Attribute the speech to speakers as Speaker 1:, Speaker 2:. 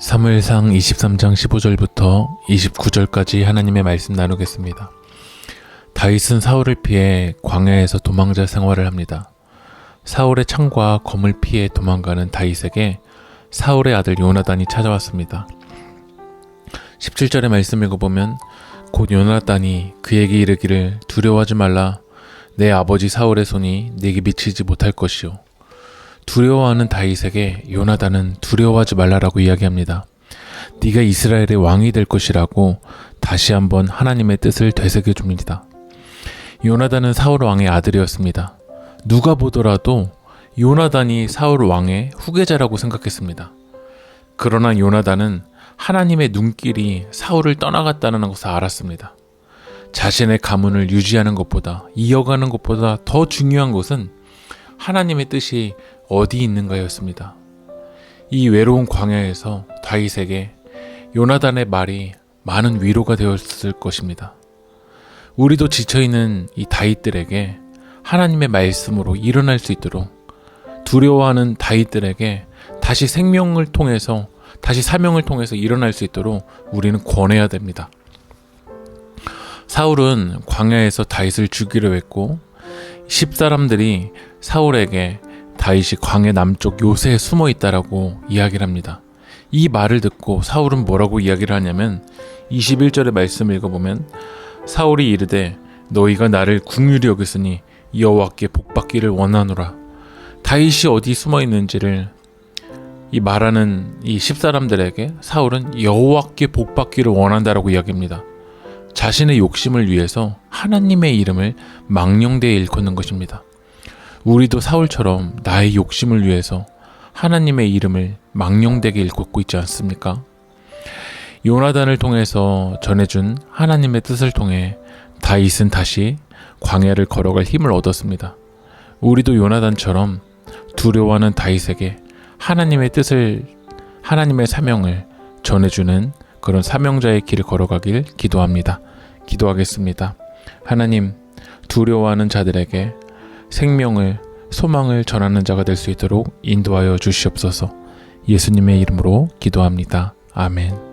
Speaker 1: 사무엘상 23장 15절부터 29절까지 하나님의 말씀 나누겠습니다. 다윗은 사울을 피해 광야에서 도망자 생활을 합니다. 사울의 창과 검을 피해 도망가는 다윗에게 사울의 아들 요나단이 찾아왔습니다. 17절의 말씀 읽어보면 곧 요나단이 그에게 이르기를 두려워하지 말라 내 아버지 사울의 손이 내게 미치지 못할 것이요 두려워하는 다윗에게 요나단은 두려워하지 말라라고 이야기합니다. 네가 이스라엘의 왕이 될 것이라고 다시 한번 하나님의 뜻을 되새겨 줍니다. 요나단은 사울 왕의 아들이었습니다. 누가 보더라도 요나단이 사울 왕의 후계자라고 생각했습니다. 그러나 요나단은 하나님의 눈길이 사울을 떠나갔다는 것을 알았습니다. 자신의 가문을 유지하는 것보다 이어가는 것보다 더 중요한 것은 하나님의 뜻이 어디 있는가였습니다. 이 외로운 광야에서 다윗에게 요나단의 말이 많은 위로가 되었을 것입니다. 우리도 지쳐있는 이 다윗들에게 하나님의 말씀으로 일어날 수 있도록 두려워하는 다윗들에게 다시 생명을 통해서 다시 사명을 통해서 일어날 수 있도록 우리는 권해야 됩니다. 사울은 광야에서 다윗을 죽이려 했고 십 사람들이 사울에게 다윗이 광야 남쪽 요새에 숨어 있다라고 이야기를 합니다. 이 말을 듣고 사울은 뭐라고 이야기를 하냐면 21절의 말씀을 읽어보면 사울이 이르되 너희가 나를 국률이 여겼으니 여호와께 복받기를 원하노라. 다윗이 어디 숨어 있는지를 이 말하는 이 십사람들에게 사울은 여호와께 복받기를 원한다라고 이야기합니다. 자신의 욕심을 위해서 하나님의 이름을 망령되이 일컫는 것입니다. 우리도 사울처럼 나의 욕심을 위해서 하나님의 이름을 망령되게 일컫고 있지 않습니까? 요나단을 통해서 전해준 하나님의 뜻을 통해 다윗은 다시 광야를 걸어갈 힘을 얻었습니다. 우리도 요나단처럼 두려워하는 다윗에게 하나님의 뜻을 하나님의 사명을 전해주는 그런 사명자의 길을 걸어가길 기도합니다. 기도하겠습니다. 하나님 두려워하는 자들에게 생명을 소망을 전하는 자가 될 수 있도록 인도하여 주시옵소서. 예수님의 이름으로 기도합니다. 아멘.